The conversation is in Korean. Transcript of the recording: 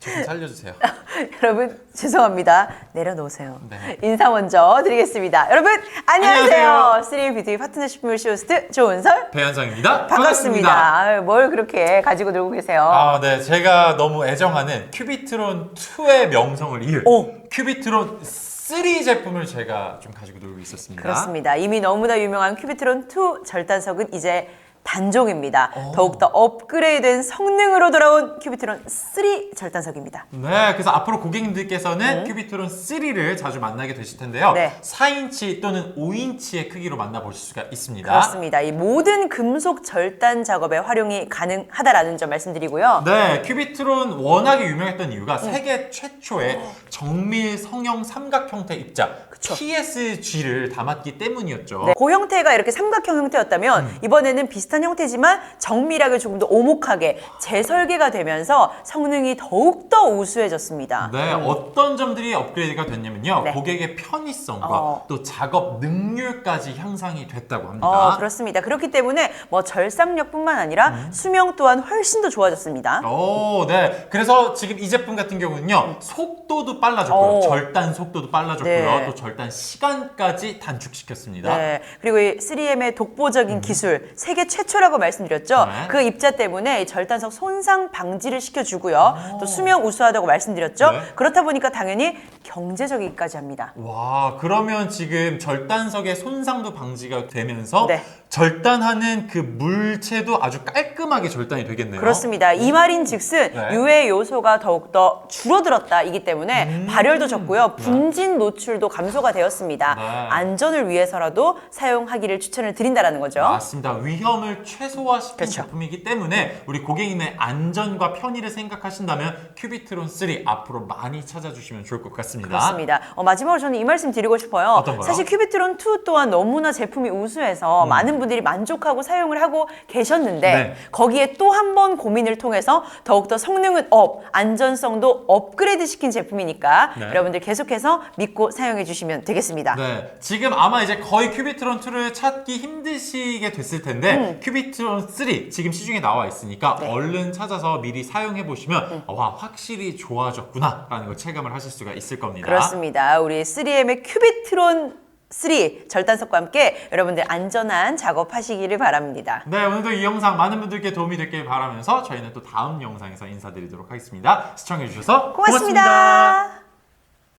좀 살려주세요. 여러분 죄송합니다. 내려놓으세요. 네. 인사 먼저 드리겠습니다. 여러분 안녕하세요. 안녕하세요. 3BTV 파트너십 물쇼스트 조은설 배현성입니다. 반갑습니다. 아유, 뭘 그렇게 가지고 놀고 계세요? 아, 네. 제가 너무 애정하는 큐비트론 2의 명성을 이을 오. 큐비트론 3 제품을 제가 좀 가지고 놀고 있었습니다. 그렇습니다. 이미 너무나 유명한 큐비트론 2 절단석은 이제 단종입니다. 오. 더욱더 업그레이드된 성능으로 돌아온 큐비트론 3 절단석입니다. 네, 그래서 앞으로 고객님들께서는 큐비트론 3를 자주 만나게 되실 텐데요. 음. 네. 4인치 또는 5인치의 크기로 만나보실 수가 있습니다. 그렇습니다. 이 모든 금속 절단 작업에 활용이 가능하다라는 점 말씀드리고요. 네, 큐비트론 워낙에 유명했던 이유가 음. 세계 최초의 정밀 성형 삼각 형태 입자 그쵸. TSG를 담았기 때문이었죠. 네, 그 형태가 이렇게 삼각형 형태였다면 음. 이번에는 비슷한 형태지만 정밀하게 조금 더 오목하게 재설계가 되면서 성능이 더욱더 우수해졌습니다. 네, 어떤 점들이 업그레이드가 됐냐면요. 음. 네. 고객의 편의성과 어. 또 작업 능률까지 향상이 됐다고 합니다. 어, 그렇습니다. 그렇기 때문에 뭐 절삭력뿐만 아니라 음. 수명 또한 훨씬 더 좋아졌습니다. 오, 네. 그래서 지금 이 제품 같은 경우는요, 속도도 빨라졌고요. 오. 절단 속도도 빨라졌고요. 네. 또 절단 시간까지 단축시켰습니다. 네. 그리고 이 3M의 독보적인 기술, 세계 최초 라고 말씀드렸죠. 음. 네. 그 입자 때문에 이 절단석 손상 방지를 시켜주고요. 또 수명 우수하다고 말씀드렸죠. 네. 그렇다 보니까 당연히 경제적이기까지 합니다. 와, 그러면 지금 절단석의 손상도 방지가 되면서 네. 절단하는 그 물체도 아주 깔끔하게 절단이 되겠네요. 그렇습니다. 이 말인 즉슨 네. 유해 요소가 더욱더 줄어들었다 이기 때문에 음. 발열도 적고요. 분진 노출도 감소가 되었습니다. 네. 안전을 위해서라도 사용하기를 추천을 드린다라는 거죠. 맞습니다. 위험을 최소화시킨 그렇죠. 제품이기 때문에 우리 고객님의 안전과 편의를 생각하신다면 큐비트론 3 앞으로 많이 찾아주시면 좋을 것 같습니다. 그렇습니다. 어, 마지막으로 저는 이 말씀 드리고 싶어요. 어떤 거요? 음. 사실 큐비트론 2 또한 너무나 제품이 우수해서 많은 분들이 만족하고 사용을 하고 계셨는데 네. 거기에 또 한 번 고민을 통해서 더욱더 성능은 업, 안전성도 업그레이드 시킨 제품이니까 네. 여러분들 계속해서 믿고 사용해 주시면 되겠습니다. 네, 지금 아마 이제 거의 큐비트론 2를 찾기 힘드시게 됐을 텐데 큐비트론 3 지금 시중에 나와 있으니까 음. 네. 음. 얼른 찾아서 미리 사용해 보시면 와 확실히 좋아졌구나라는 걸 체감을 하실 수가 있을 겁니다. 그렇습니다. 우리 3M의 큐비트론 3 절단석과 함께 여러분들 안전한 작업하시기를 바랍니다. 네, 오늘도 이 영상 많은 분들께 도움이 됐길 바라면서 저희는 또 다음 영상에서 인사드리도록 하겠습니다. 시청해 주셔서 고맙습니다.